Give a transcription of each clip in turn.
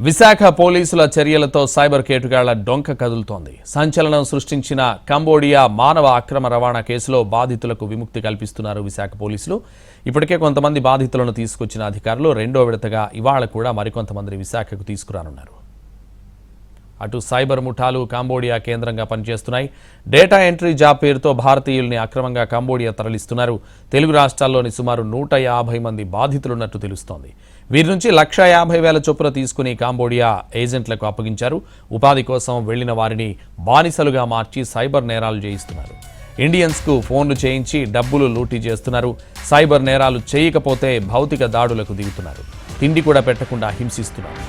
విశాఖ పోలీసుల చర్యలతో సైబర్ కేటుగాళ్ళ డొంక కదులుతోంది. సంచలనం సృష్టించిన కంబోడియా మానవ అక్రమ రవాణా కేసులో బాధితులకు విముక్తి కల్పిస్తున్నారు విశాఖ పోలీసులు. ఇప్పటికే కొంతమంది బాధితులను తీసుకొచ్చిన అధికారులు రెండో విడతగా ఇవాళ కూడా మరికొంతమంది విశాఖకు తీసుకురానున్నారు. అటు సైబర్ ముఠాలు కాంబోడియా కేంద్రంగా పనిచేస్తున్నాయి. డేటా ఎంట్రీ జాబ్ పేరుతో భారతీయుల్ని అక్రమంగా కాంబోడియా తరలిస్తున్నారు. తెలుగు రాష్ట్రాల్లోని సుమారు నూట యాభై మంది బాధితులున్నట్టు తెలుస్తోంది. వీరి నుంచి లక్ష యాభై వేల చొప్పున తీసుకుని కాంబోడియా ఏజెంట్లకు అప్పగించారు. ఉపాధి కోసం వెళ్ళిన వారిని బానిసలుగా మార్చి సైబర్ నేరాలు చేయిస్తున్నారు. ఇండియన్స్కు ఫోన్లు చేయించి డబ్బులు లూటీ చేస్తున్నారు. సైబర్ నేరాలు చేయకపోతే భౌతిక దాడులకు దిగుతున్నారు. తిండి కూడా పెట్టకుండా హింసిస్తున్నారు.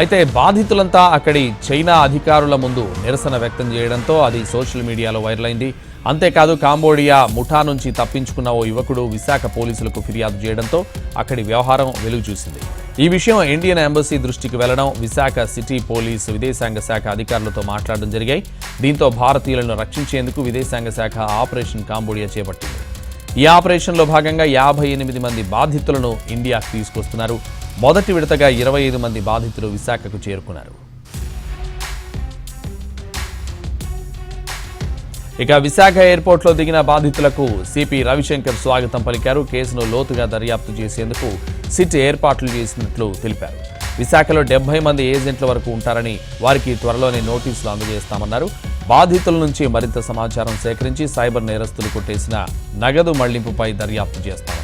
అయితే బాధితులంతా అక్కడి చైనా అధికారుల ముందు నిరసన వ్యక్తం చేయడంతో అది సోషల్ మీడియాలో వైరల్ అయింది. అంతేకాదు కాంబోడియా ముఠా నుంచి తప్పించుకున్న ఓ యువకుడు విశాఖ పోలీసులకు ఫిర్యాదు చేయడంతో అక్కడి వ్యవహారం వెలుగు చూసింది ఈ విషయం ఇండియన్ ఎంబసీ దృష్టికి వెళ్ళడం విశాఖ సిటీ పోలీసు విదేశాంగ శాఖ అధికారులతో మాట్లాడడం జరిగాయి. దీంతో భారతీయులను రక్షించేందుకు విదేశాంగ శాఖ ఆపరేషన్ కాంబోడియా చేపట్టింది. ఈ ఆపరేషన్లో భాగంగా యాభై ఎనిమిది మంది బాధితులను ఇండియాకు తీసుకొస్తున్నారు. మొదటి విడతగా ఇరవై ఐదు మంది బాధితులు విశాఖకు చేరుకున్నారు. ఇక విశాఖ ఎయిర్పోర్ట్లో దిగిన బాధితులకు సిపి రవిశంకర్ స్వాగతం పలికారు. కేసును లోతుగా దర్యాప్తు చేసేందుకు సిట్ ఏర్పాట్లు చేసినట్లు తెలిపారు. విశాఖలో డెబ్బై మంది ఏజెంట్ల వరకు ఉంటారని వారికి త్వరలోనే నోటీసులు అందజేస్తామన్నారు. బాధితుల నుంచి మరింత సమాచారం సేకరించి సైబర్ నేరస్తులు కొట్టేసిన నగదు మళ్ళింపుపై దర్యాప్తు చేస్తారు.